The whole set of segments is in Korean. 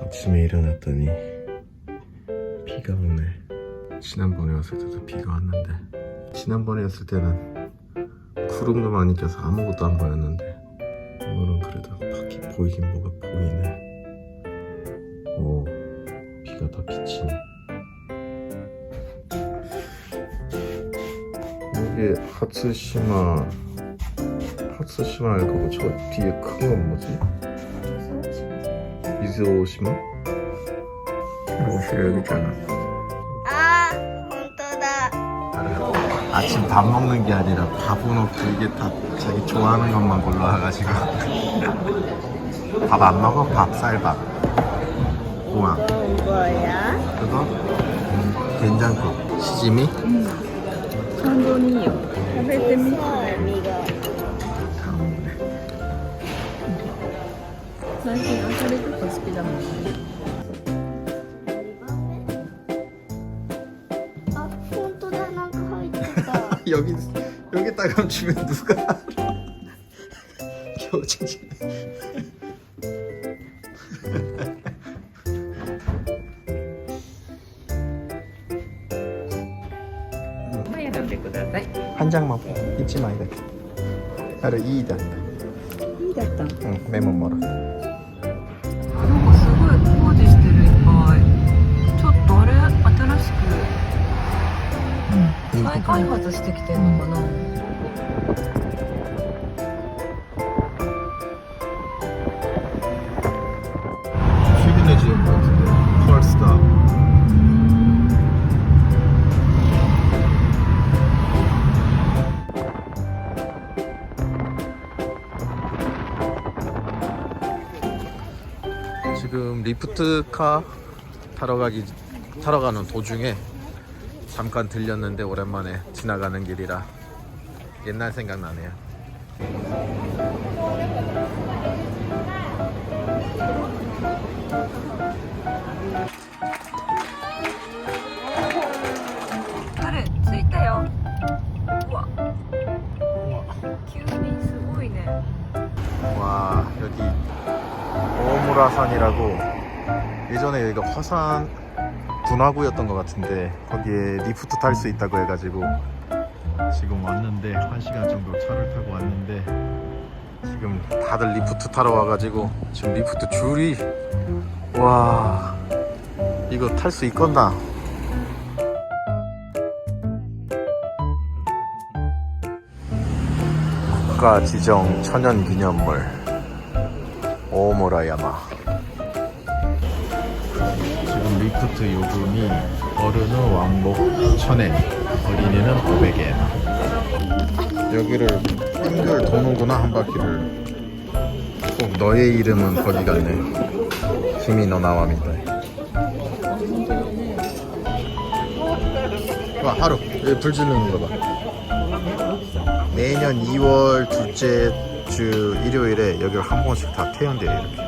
아침에 일어났더니 비가 오네. 지난번에 왔을 때도 비가 왔는데 지난번에 왔을 때는 구름도 많이 껴서 아무것도 안 보였는데 오늘은 그래도 밖이 보이긴 뭐가 보이네. 오, 비가 더 비치네. 여기 하츠시마 하츠시마 이거 저 뒤에 큰 건 뭐지? 이즈오시마? 옷이 여기잖아. 아, 本当だ。 아침 밥 먹는 게 아니라 밥은 없고 이게 다 자기 좋아하는 것만 골라와가지고 밥 안 먹어? 밥, 쌀밥 우와 뭐야? 그거? 된장국 시지미? 感動にいいよ食べてみて 미가. 最 Sanki non c'è più così da mangiare. 여기 여기다가 주면 누가? 겨우 챙기네 한 장만 뽑 잊지 마야 돼 나를 2이 됐다. 2이 됐다. 응 메모 멀어 く再開発してきてんのかな、 최근에 지은 것 같은데 펄스타 지금 리프트카 타러 가기 타러 가는 도중에 잠깐 들렸는데 오랜만에 지나가는 길이라 옛날 생각나네요.彼着いたようわ急にすごいね 와 여기 오무라산이라고 예전에 여기가 화산 분화구였던 것 같은데 거기에 리프트 탈 수 있다고 해가지고 지금 왔는데 한 시간 정도 차를 타고 왔는데 지금 다들 리프트 타러 와가지고 지금 리프트 줄이 와 이거 탈 수 있건나 국가 지정 천연 기념물 오모라야마 리프트 요금이 어른은 왕복 1000엔 어린이는 500엔. 여기를 빙글 도는구나 한 바퀴를. 꼭 너의 이름은 거기 같네. 힘이 너 나와입니다 와 하루. 여기 불 지르는 거 봐. 매년 2월 둘째 주 일요일에 여기를 한 번씩 다 태운대요 이렇게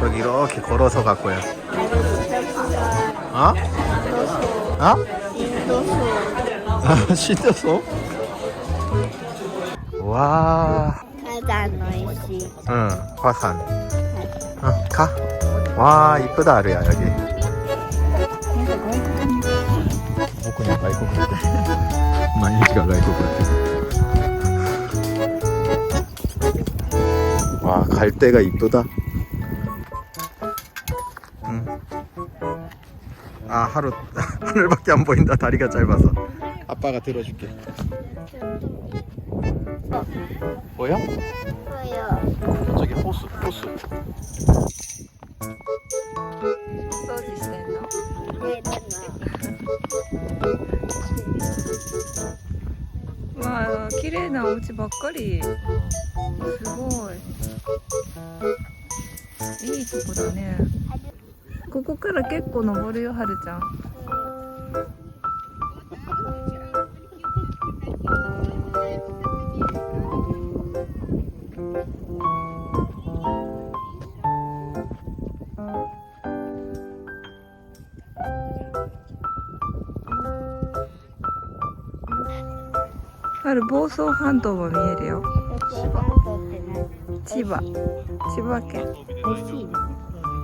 저기 이렇게 걸어서 갔고요. 어? 어? 시도소. 아, 와. 응, 화산. 어, 가. 와, 이쁘다 아루야 여기. 뭐 그냥 갈것 같아. 만일지가 갈것 같아. 와, 갈 때가 이쁘다. 아, 하루, 하늘밖에 안 보인다. 다리가 짧아서. 아빠가 들어줄게. 뭐야? 뭐야? 저기 호수, 호수. 掃除してんの わあ綺麗なお家ばっかりすごいいいとこだね ここから結構登るよはるちゃん。はる房総半島も見えるよ。千葉。千葉県。美味しい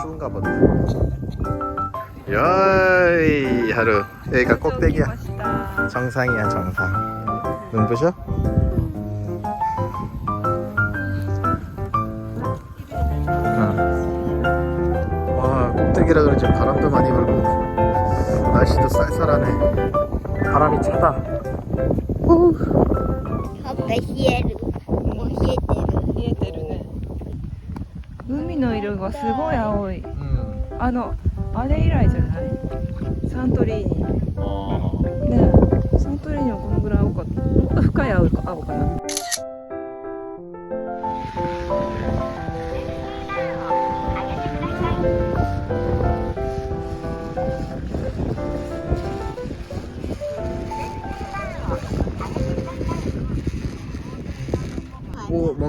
추운가 보다 야이 하루 여기가 꼭대기야. 정상이야 정상 눈부셔? 어. 와 꼭대기라 그런지 바람도 많이 불고 날씨도 쌀쌀하네 바람이 차다 후. 海の色がすごい青い。 음. あのあれ以来じゃない？サントリーニ。 어. ねサントリーニはこのぐらい青かった。もっと深い青か青かな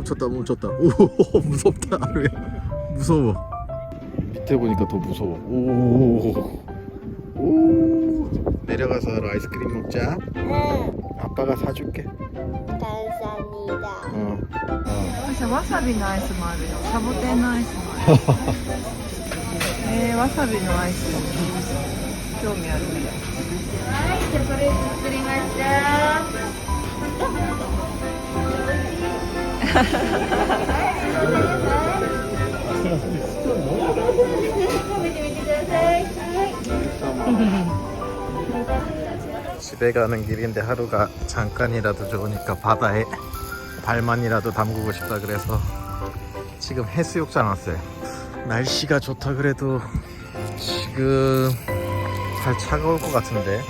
멈췄다 멈췄다 오 무섭다 하루야 무서워 밑에 보니까 더 무서워 오, 오. 내려가서 아이스크림 먹자 응 아빠가 사줄게 감사합니다 어. 어. じゃわさびのアイスもあるよサボテンのアイスもあるえー、わさびのアイス興味あるねはいじゃあこれ作りました 집에 가는 길인데 하루가 잠깐이라도 좋으니까 바다에 발만이라도 담그고 싶다 그래서 지금 해수욕장 왔어요. 날씨가 좋다 그래도 지금 잘 차가울 것 같은데.